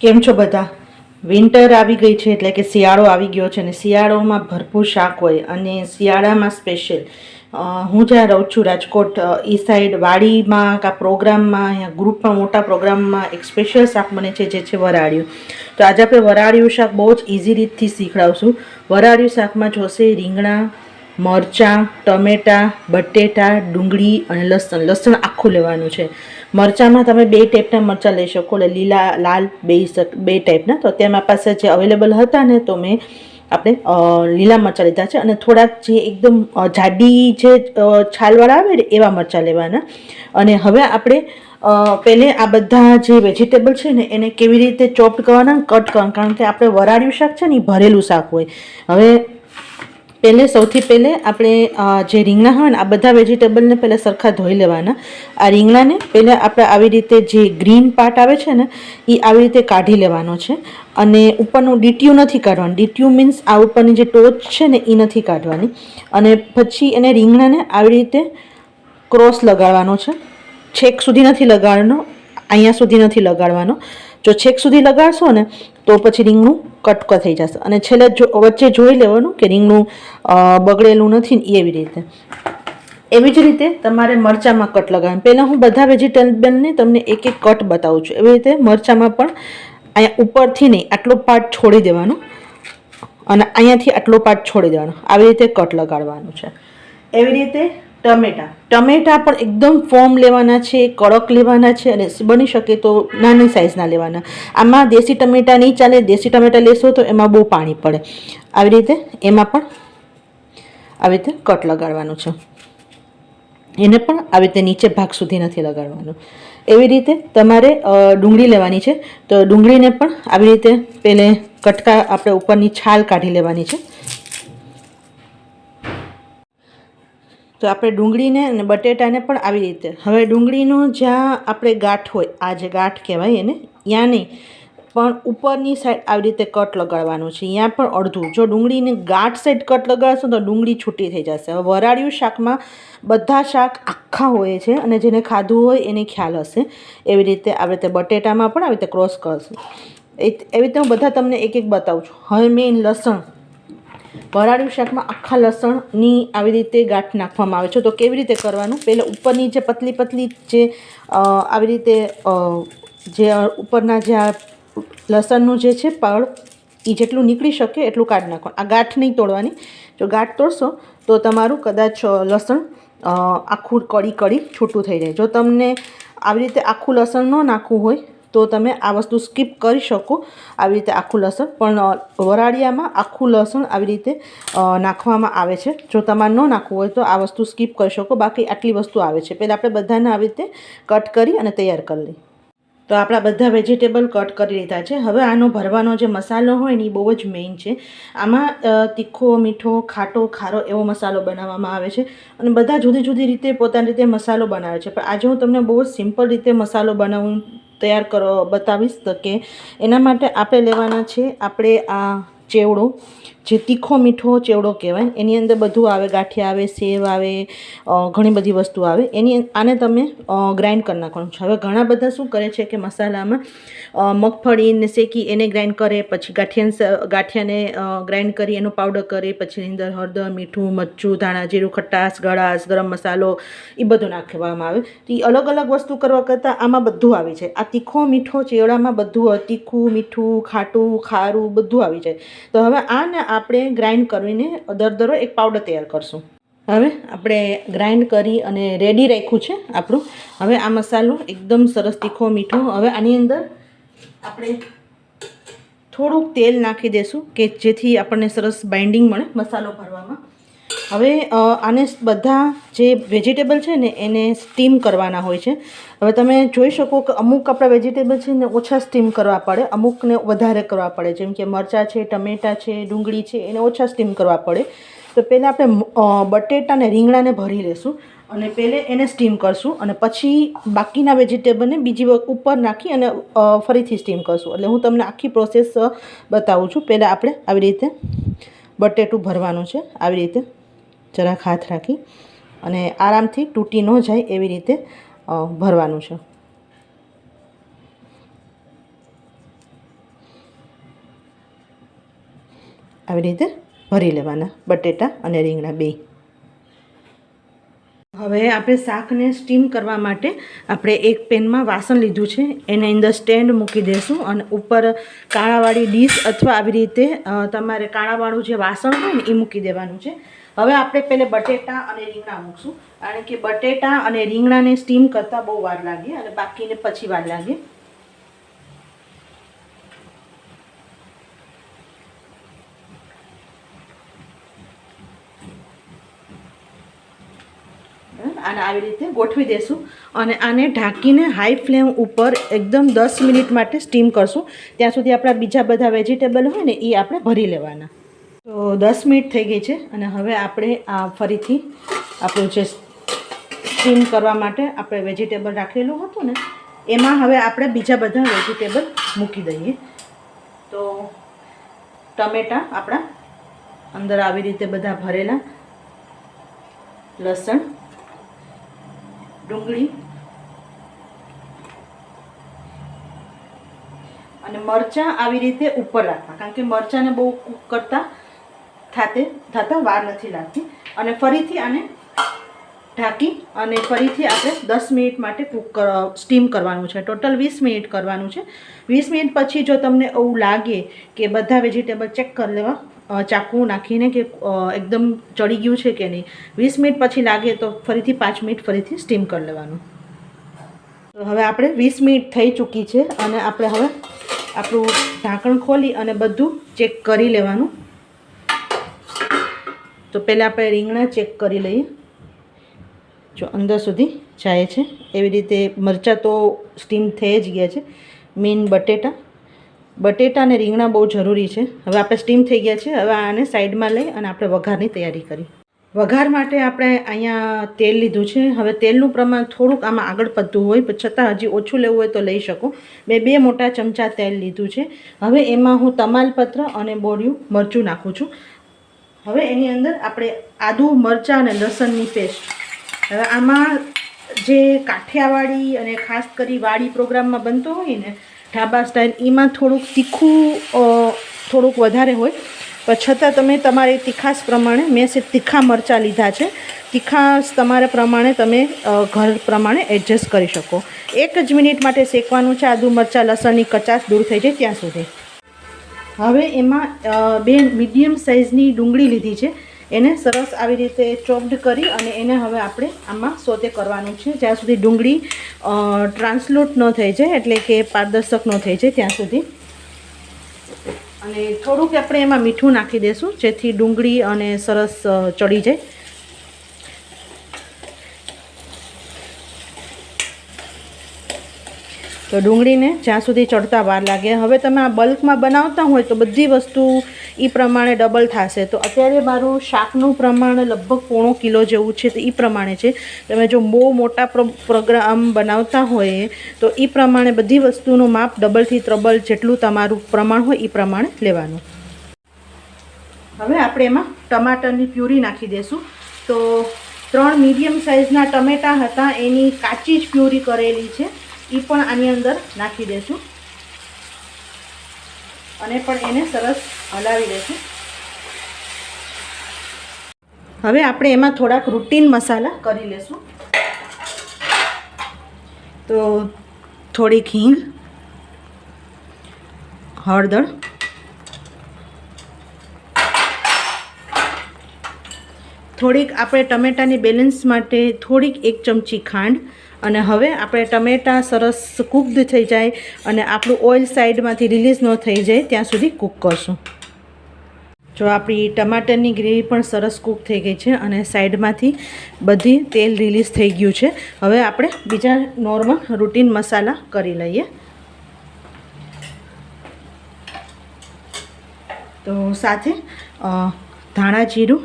કેમ છો બધા? વિન્ટર આવી ગઈ છે એટલે કે શિયાળો આવી ગયો છે અને શિયાળોમાં ભરપૂર શાક હોય અને શિયાળામાં સ્પેશિયલ હું જ્યાં રહું છું રાજકોટ ઈ સાઈડ વાડીમાં કાં પ્રોગ્રામમાં અહીંયા ગ્રુપમાં મોટા પ્રોગ્રામમાં એક સ્પેશિયલ શાક બને છે જે છે વરાળિયું. તો આજે આપણે વરાળિયું શાક બહુ જ ઇઝી રીતથી શીખડાવશું. વરાળિયું શાકમાં જોશે રીંગણા મરચાં, ટમેટાં, બટેટા, ડુંગળી અને લસણ. લસણ આખું લેવાનું છે. મરચાંમાં તમે બે ટાઈપના મરચાં લઈ શકો. એટલે લીલા, લાલ બે બે ટાઈપના. તો તેમાં પાસે જે અવેલેબલ હતા ને, તો મેં આપણે લીલા મરચાં લીધા છે. અને થોડાક જે એકદમ જાડી જે છાલવાળા આવે ને, એવા મરચાં લેવાના. અને હવે આપણે પહેલે આ બધા જે વેજીટેબલ છે ને, એને કેવી રીતે ચોપ કરવાના કટ કરવાના. કારણ કે આપણે વરાળ્યું શાક છે ને, એ ભરેલું શાક હોય. હવે પહેલે, સૌથી પહેલે આપણે જે રીંગણા હોય ને, આ બધા વેજીટેબલને પહેલાં સરખા ધોઈ લેવાના. આ રીંગણાને પહેલાં આપણે આવી રીતે જે ગ્રીન પાર્ટ આવે છે ને એ આવી રીતે કાઢી લેવાનો છે. અને ઉપરનું ડીટ્યુ નથી કાઢવાનું. ડીટ્યુ મીન્સ આ ઉપરની જે ટોચ છે ને એ નથી કાઢવાની. અને પછી એને રીંગણાને આવી રીતે ક્રોસ લગાડવાનો છેક સુધી નથી લગાડવાનો, અહીંયા સુધી નથી લગાડવાનો. જો છેક સુધી લગાડશો ને, તો પછી રીંગણું કટકો થઈ જશે. અને છેલ્લે જો, વચ્ચે જોઈ લેવાનું કે રીંગણું બગડેલું નથી એવી રીતે. એવી જ રીતે તમારે મરચાંમાં કટ લગાવવાનું. પહેલાં હું બધા વેજીટેબલને તમને એક એક કટ બતાવું છું. એવી રીતે મરચાંમાં પણ અહીંયા ઉપરથી નહીં, આટલો પાર્ટ છોડી દેવાનો અને અહીંયાથી આટલો પાર્ટ છોડી દેવાનો. આવી રીતે કટ લગાડવાનું છે. એવી રીતે ટમેટા. ટમેટા પણ એકદમ ફોર્મ લેવાના છે, કડક લેવાના છે અને બની શકે તો નાની સાઇઝના લેવાના. આમાં દેશી ટમેટા નહીં ચાલે, દેશી ટમેટા લેશો તો એમાં બહુ પાણી પડે. આવી રીતે એમાં પણ આવી રીતે કટ લગાડવાનું છે. એને પણ આવી રીતે નીચે ભાગ સુધી નથી લગાડવાનું. એવી રીતે તમારે ડુંગળી લેવાની છે. તો ડુંગળીને પણ આવી રીતે પહેલે કટકા આપણે ઉપરની છાલ કાઢી લેવાની છે. તો આપણે ડુંગળીને અને બટેટાને પણ આવી રીતે. હવે ડુંગળીનો જ્યાં આપણે ગાંઠ હોય, આ જે ગાંઠ કહેવાય એને, ત્યાં નહીં. પણ ઉપરની સાઈડ આવી રીતે કટ લગાડવાનું છે. ત્યાં પણ અડધું. જો ડુંગળીને ગાંઠ સાઈડ કટ લગાડશો તો ડુંગળી છૂટી થઈ જશે. હવે વરાળિયું શાકમાં બધા શાક આખા હોય છે અને જેને ખાધું હોય એને ખ્યાલ હશે. એવી રીતે આવી રીતે બટેટામાં પણ આવી રીતે ક્રોસ કરશે. એવી રીતે હું બધા તમને એક એક બતાવું છું. હવે મેઇન લસણ. વરાળિયું શાકમાં આખા લસણની આવી રીતે ગાંઠ નાખવામાં આવે છે. તો કેવી રીતે કરવાનું? પહેલાં ઉપરની જે પતલી પતલી જે આવી રીતે જે ઉપરના જે આ લસણનું જે છે પળ એ જેટલું નીકળી શકે એટલું કાઢી નાખવાનું. આ ગાંઠ નહીં તોડવાની. જો ગાંઠ તોડશો, તો તમારું કદાચ લસણ આખું કડી કડી છૂટું થઈ જાય. જો તમને આવી રીતે આખું લસણ ન નાખવું હોય તો તમે આ વસ્તુ સ્કીપ કરી શકો આવી રીતે આખું લસણ. પણ વરાળિયામાં આખું લસણ આવી રીતે નાખવામાં આવે છે. જો તમારે ન નાખવું હોય તો આ વસ્તુ સ્કીપ કરી શકો. બાકી આટલી વસ્તુ આવે છે. પહેલાં આપણે બધાને આવી રીતે કટ કરી અને તૈયાર કરી લઈએ. તો આપણા બધા વેજીટેબલ કટ કરી લીધા છે. હવે આનો ભરવાનો જે મસાલો હોય ને એ બહુ જ મેઇન છે. આમાં તીખો, મીઠો, ખાટો, ખારો એવો મસાલો બનાવવામાં આવે છે. અને બધા જુદી જુદી રીતે પોતાની રીતે મસાલો બનાવે છે. પણ આજે હું તમને બહુ જ સિમ્પલ રીતે મસાલો બનાવવું તૈયાર કરો બતાવીશ તો કે એના માટે આપણે લેવાના છે આપણે આ ચેવડો જે તીખો મીઠો ચેવડો કહેવાય, એની અંદર બધું આવે, ગાંઠિયા આવે, સેવ આવે ઘણી બધી વસ્તુ આવે. એની આને તમે ગ્રાઇન્ડ કરી નાખવાનું છે. હવે ઘણા બધા શું કરે છે કે મસાલામાં મગફળીને શેકી એને ગ્રાઇન્ડ કરે, પછી ગાંઠિયાને ગાંઠિયાને ગ્રાઇન્ડ કરી, એનો પાવડર કરે, પછી અંદર હળદર, મીઠું, મરચું, ધાણા જીરું, ખટાશ, ગળાશ, ગરમ મસાલો એ બધું નાખવામાં આવે. તો એ અલગ અલગ વસ્તુ કરવા કરતાં આમાં બધું આવી જાય. આ તીખો મીઠો ચેવડામાં બધું તીખું, મીઠું, ખાટું, ખારું બધું આવી જાય. તો હવે આને આપણે ગ્રાઇન્ડ કરીને દરદરો એક પાવડર તૈયાર કરશું. હવે આપણે ગ્રાઇન્ડ કરી અને રેડી રાખ્યું છે આપણું. હવે આ મસાલો એકદમ સરસ તીખો, મીઠો. હવે આની અંદર આપણે થોડુંક તેલ નાખી દઈશું કે જેથી આપણને સરસ બાઇન્ડિંગ મળે મસાલો ભરવામાં. હવે આને બધા જે વેજીટેબલ છે ને, એને સ્ટીમ કરવાના હોય છે. હવે તમે જોઈ શકો કે અમુક આપણા વેજીટેબલ છે ને, ઓછા સ્ટીમ કરવા પડે. અમુકને વધારે કરવા પડે. જેમ કે મરચાં છે, ટમેટાં છે, ડુંગળી છે, એને ઓછા સ્ટીમ કરવા પડે. તો પહેલાં આપણે બટેટાને રીંગણાને ભરી લેશું અને પહેલે એને સ્ટીમ કરશું અને પછી બાકીના વેજીટેબલને બીજી વખત ઉપર નાખી અને ફરીથી સ્ટીમ કરશું. એટલે હું તમને આખી પ્રોસેસ બતાવું છું. પહેલાં આપણે આવી રીતે બટેટું ભરવાનું છે. આવી રીતે. જરાક હાથ રાખી અને આરામથી તૂટી ન જાય એવી રીતે ભરવાનું છે. આવી રીતે ભરી લેવાના, બટેટા અને રીંગણા બે. હવે આપણે શાકને સ્ટીમ કરવા માટે આપણે એક પેનમાં વાસણ લીધું છે, એને અંદર સ્ટેન્ડ મૂકી દઈશું અને ઉપર કાળાવાળી ડીશ અથવા આવી રીતે તમારે કાળાવાળું જે વાસણ હોય ને, એ મૂકી દેવાનું છે. હવે આપણે પહેલે બટેટા અને રીંગણા મૂકશું. કારણ કે બટેટા અને રીંગણાને સ્ટીમ કરતાં બહુ વાર લાગે અને બાકીને પછી વાર લાગે. આને આવી રીતે ગોઠવી દેશું અને આને ઢાંકીને હાઈ ફ્લેમ ઉપર એકદમ દસ મિનિટ માટે સ્ટીમ કરશું. ત્યાં સુધી આપણા બીજા બધા વેજીટેબલ હોય ને, એ આપણે ભરી લેવાના. તો દસ મિનિટ થઈ ગઈ છે અને હવે આપણે આ ફરીથી આપણું જે સ્ટીમ કરવા માટે આપણે વેજીટેબલ રાખેલું હતું ને, એમાં હવે આપણે બીજા બધા વેજીટેબલ મૂકી દઈએ. તો ટમેટાં આપણા અંદર આવી રીતે બધા ભરેલા, લસણ, ડુંગળી અને મરચાં આવી રીતે ઉપર રાખવા કારણ કે મરચાંને બહુ કૂક કરતા થાતે, થતાં વાર નથી લાગતી. અને ફરીથી આને ઢાંકી અને ફરીથી આપણે દસ મિનિટ માટે કૂક સ્ટીમ કરવાનું છે. ટોટલ વીસ મિનિટ કરવાનું છે. વીસ મિનિટ પછી જો તમને એવું લાગે કે બધા વેજીટેબલ ચેક કરી લેવા ચાકુ નાખીને કે એકદમ ચડી ગયું છે કે નહીં, વીસ મિનિટ પછી લાગે તો ફરીથી પાંચ મિનિટ ફરીથી સ્ટીમ કરી લેવાનું. તો હવે આપણે વીસ મિનિટ થઈ ચૂકી છે અને આપણે હવે આપણું ઢાંકણ ખોલી અને બધું ચેક કરી લેવાનું. તો પહેલાં આપણે રીંગણા ચેક કરી લઈએ. જો અંદર સુધી જાય છે. એવી રીતે મરચાં તો સ્ટીમ થઈ જ ગયા છે. મેઇન બટેટા. બટેટા અને રીંગણા બહુ જરૂરી છે. હવે આપણે સ્ટીમ થઈ ગયા છે. હવે આને સાઈડમાં લઈ અને આપણે વઘારની તૈયારી કરી. વઘાર માટે આપણે અહીંયા તેલ લીધું છે. હવે તેલનું પ્રમાણ થોડુંક આમાં આગળ પડતું હોય, પણ છતાં હજી ઓછું લેવું હોય તો લઈ શકો. મેં બે મોટા ચમચા તેલ લીધું છે. હવે એમાં હું તમાલપત્ર અને બોડિયું મરચું નાખું છું. હવે એની અંદર આપણે આદુ, મરચાં અને લસણની પેસ્ટ. હવે આમાં જે કાઠિયાવાડી અને ખાસ કરી વાડી પ્રોગ્રામમાં બનતો હોય ને, ઢાબા સ્ટાઇલ, એમાં થોડુંક તીખું થોડુંક વધારે હોય. પણ છતાં તમે તમારી તીખાશ પ્રમાણે, મેં છે તીખા મરચાં લીધા છે. તીખાશ તમારા પ્રમાણે તમે ઘર પ્રમાણે એડજસ્ટ કરી શકો. એક જ મિનિટ માટે શેકવાનું છે. આદુ, મરચાં, લસણની કચાશ દૂર થઈ જાય ત્યાં સુધી. હવે એમાં બે મીડિયમ સાઇઝની ડુંગળી લીધી છે. એને સરસ આવી રીતે ચોપ્ડ કરી અને એને હવે આપણે આમાં સોતે કરવાનું છે. જ્યાં સુધી ડુંગળી ટ્રાન્સલુટ ન થઈ જાય, એટલે કે પારદર્શક ન થઈ જાય, ત્યાં સુધી. અને થોડુંક આપણે એમાં મીઠું નાખી દઈશું જેથી ડુંગળી અને સરસ ચડી જાય. તો ડુંગળીને જ્યાં સુધી ચડતા વાર લાગે. હવે તમે આ બલ્કમાં બનાવતા હોય તો બધી વસ્તુ એ પ્રમાણે ડબલ થશે. તો અત્યારે મારું શાકનું પ્રમાણ લગભગ પોણો કિલો જેવું છે તો એ પ્રમાણે છે. તમે જો બહુ મોટા પ્રો, પ્રોગ્રામ બનાવતા હોય તો એ પ્રમાણે બધી વસ્તુનું માપ ડબલથી ત્રબલ જેટલું તમારું પ્રમાણ હોય એ પ્રમાણે લેવાનું. હવે આપણે એમાં ટમાટરની પ્યુરી નાખી દઈશું તો ત્રણ મીડિયમ સાઇઝના ટમેટાં હતા. એની કાચી જ પ્યુરી કરેલી છે. એ પણ આની અંદર નાખી દઈશું અને પણ એને સરસ હલાવી દઈશું હવે આપણે એમાં થોડાક રૂટીન મસાલા કરી લેશું. તો થોડીક હિંગ, હળદર થોડીક આપણે ટમેટાની બેલેન્સ માટે થોડીક એક ચમચી ખાંડ અને હવે આપણે ટમેટાં સરસ કૂકડ થઈ જાય અને આપણું ઓઇલ સાઈડમાંથી રિલીઝ ન થઈ જાય, ત્યાં સુધી કૂક કરશું. જો આપણી ટમાટરની ગ્રેવી પણ સરસ કૂક થઈ ગઈ છે અને સાઈડમાંથી બધી તેલ રિલીઝ થઈ ગયું છે. હવે આપણે બીજા નોર્મલ રૂટીન મસાલા કરી લઈએ. તો સાથે ધાણા જીરું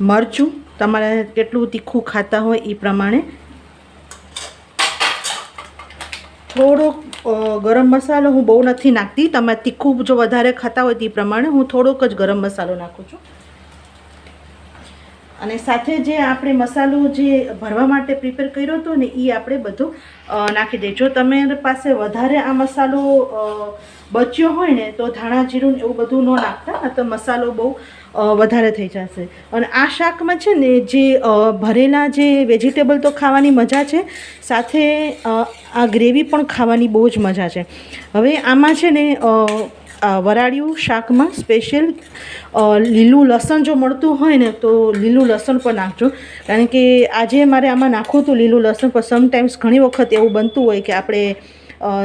મરચું, તમારે કેટલું તીખું ખાતા હોય એ પ્રમાણે. થોડોક ગરમ મસાલો હું બહુ નથી નાખતી. તમે તીખું જો વધારે ખાતા હોય તે પ્રમાણે હું થોડોક જ ગરમ મસાલો નાખું છું. અને સાથે જે આપણે મસાલો જે ભરવા માટે પ્રિપેર કર્યો હતો ને એ આપણે બધું નાખી દઈએ. જો તમારી પાસે વધારે આ મસાલો બચ્યો હોય ને, તો ધાણા, જીરું એવું બધું ન નાખતા, આ તો મસાલો બહુ વધારે થઈ જશે. અને આ શાકમાં છે ને, જે ભરેલા જે વેજીટેબલ તો ખાવાની મજા છે, સાથે આ ગ્રેવી પણ ખાવાની બહુ જ મજા છે. હવે આમાં છે ને વરાળિયું શાકમાં સ્પેશિયલ લીલું લસણ જો મળતું હોય ને તો લીલું લસણ પણ નાખજો. કારણ કે આજે મારે આમાં નાખવું હતું લીલું લસણ, પણ સમટાઈમ્સ ઘણી વખત એવું બનતું હોય કે આપણે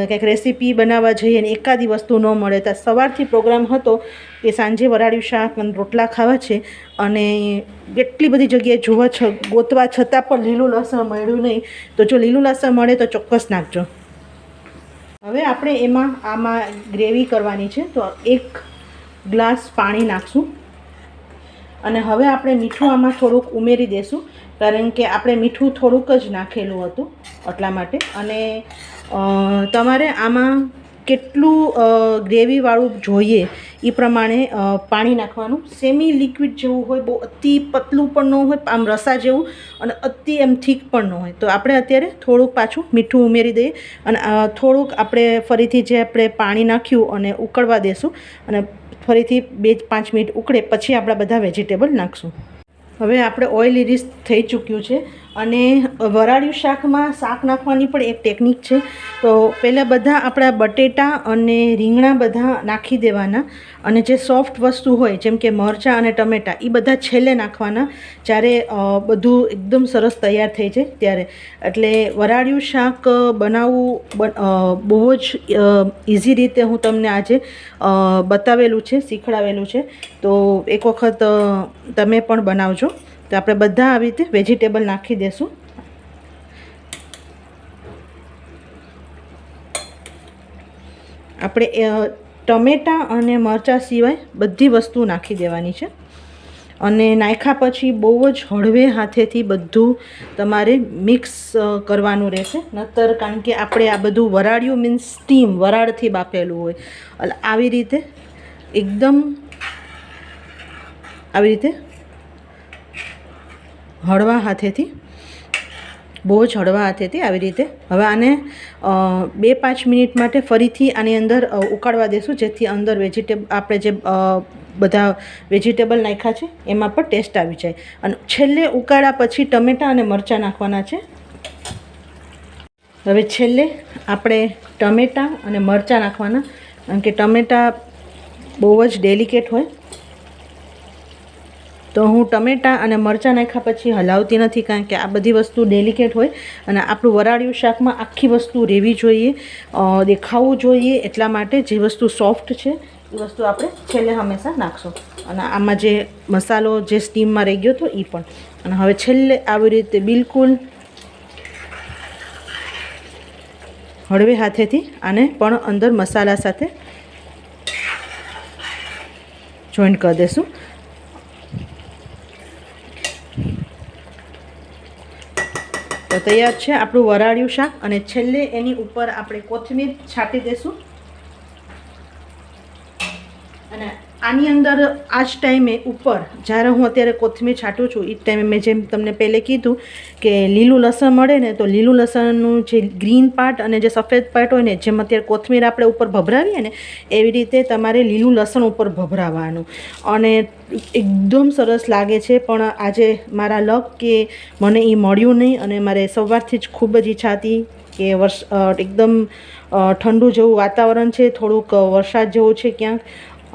કંઈક રેસીપી બનાવવા જઈએ ને એકાદી વસ્તુ ન મળે. તો સવારથી પ્રોગ્રામ હતો કે સાંજે વરાળિયું શાક અને રોટલા ખાવા છે. અને કેટલી બધી જગ્યાએ જોવા છ, ગોતવા છતાં પણ લીલું લસણ મળ્યું નહીં. તો જો લીલું લસણ મળે તો ચોક્કસ નાખજો. હવે આપણે એમાં આમાં ગ્રેવી કરવાની છે, તો એક ગ્લાસ પાણી નાખશું. અને હવે આપણે મીઠું આમાં થોડુંક ઉમેરી દઈશું કારણ કે આપણે મીઠું થોડુંક જ નાખેલું હતું, એટલા માટે. અને તમારે આમાં કેટલું ગ્રેવીવાળું જોઈએ એ પ્રમાણે પાણી નાખવાનું. સેમી લિક્વિડ જેવું હોય, બહુ અતિ પતલું પણ ન હોય, આમ રસા જેવું અને અતિ એમ થીક પણ ન હોય. તો આપણે અત્યારે થોડુંક પાછું મીઠું ઉમેરી દઈએ અને થોડુંક આપણે ફરીથી જે આપણે પાણી નાખ્યું અને ઉકળવા દેશું અને ફરીથી બે પાંચ મિનિટ ઉકળે, પછી આપણા બધા વેજીટેબલ નાખશું. હવે આપણે ઓઇલ ઇરીસ થઈ ચૂક્યું છે. અને વરાળ્યું શાકમાં શાક નાખવાની પણ એક ટેકનિક છે. તો પહેલાં બધા આપણા બટેટા અને રીંગણા બધા નાખી દેવાના અને જે સોફ્ટ વસ્તુ હોય, જેમ કે મરચાં અને ટમેટાં એ બધા છેલ્લે નાખવાના જ્યારે બધું એકદમ સરસ તૈયાર થઈ જાય ત્યારે. એટલે વરાળિયું શાક બનાવવું બહુ જ ઇઝી રીતે હું તમને આજે બતાવેલું છે, શીખડાવેલું છે. તો એક વખત તમે પણ બનાવજો. તો આપણે બધા આવી રીતે વેજીટેબલ નાખી દેશું. આપણે ટમેટાં અને મરચાં સિવાય બધી વસ્તુ નાખી દેવાની છે. અને નાખ્યા પછી બહુ જ હળવે હાથેથી બધું તમારે મિક્સ કરવાનું રહેશે. નતર કારણ કે આપણે આ બધું વરાળિયું મીન્સ સ્ટીમ વરાળથી બાફેલું હોય. એટલે આવી રીતે એકદમ આવી રીતે હળવા હાથેથી, બહુ જ હળવા હાથેથી આવી રીતે. હવે આને બે પાંચ મિનિટ માટે ફરીથી આની અંદર ઉકાળવા દેશું, જેથી અંદર વેજીટેબલ આપણે જે બધા વેજીટેબલ નાખ્યા છે, એમાં પણ ટેસ્ટ આવી જાય. અને છેલ્લે ઉકાળ્યા પછી ટમેટાં અને મરચાં નાખવાના છે. હવે છેલ્લે આપણે ટમેટાં અને મરચાં નાખવાના, કારણ કે ટમેટાં બહુ જ ડેલિકેટ હોય. તો હું ટમેટાં અને મરચાં નાખ્યા પછી હલાવતી નથી કારણ કે આ બધી વસ્તુ ડેલિકેટ હોય અને આપણું વરાળિયું શાકમાં આખી વસ્તુ રહેવી જોઈએ. દેખાવું જોઈએ એટલા માટે જે વસ્તુ સોફ્ટ છે, એ વસ્તુ આપણે છેલ્લે હંમેશા નાખશું. અને આમાં જે મસાલો જે સ્ટીમમાં રહી ગયો હતો એ પણ. અને હવે છેલ્લે આવી રીતે બિલકુલ હળવે હાથેથી આને પણ અંદર મસાલા સાથે જોઈન્ટ કરી દઈશું તો તૈયાર છે આપણું વરાળિયું શાક અને છેલ્લે એની ઉપર આપણે કોથમીર છાંટી દઈશું અને આની અંદર આ જ ટાઈમે ઉપર, જ્યારે હું અત્યારે કોથમીર છાંટું છું એ જ ટાઈમે મેં જેમ તમને પહેલે કીધું કે લીલું લસણ મળે ને, તો લીલું લસણનું જે ગ્રીન પાર્ટ અને જે સફેદ પાર્ટ હોય ને, જેમ અત્યારે કોથમીર આપણે ઉપર ભભરાવીએ ને, એવી રીતે તમારે લીલું લસણ ઉપર ભભરાવાનું. અને એકદમ સરસ લાગે છે, પણ આજે મારા લક કે મને એ મળ્યું નહીં અને મારે સવારથી જ ખૂબ જ ઈચ્છા હતી કે વર્ષ એકદમ ઠંડુ જેવું વાતાવરણ છે, થોડુંક વરસાદ જેવું છે ક્યાંક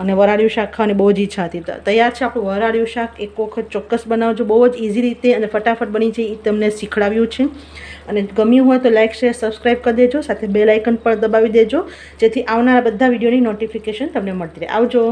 અને વરાળિયું શાક ખાવાની બહુ જ ઈચ્છા હતી. તૈયાર છે આપણું વરાળિયું શાક, એક વખત ચોક્કસ બનાવજો. બહુ જ ઇઝી રીતે અને ફટાફટ બની જાય એ તમને શીખડાવ્યું છે. અને ગમ્યું હોય તો લાઇક શેર સબસ્ક્રાઈબ કરી દેજો. સાથે બેલ આઇકન પર દબાવી દેજો, જેથી આવનારા બધા વિડીયોની નોટિફિકેશન તમને મળતી રહે. આવજો.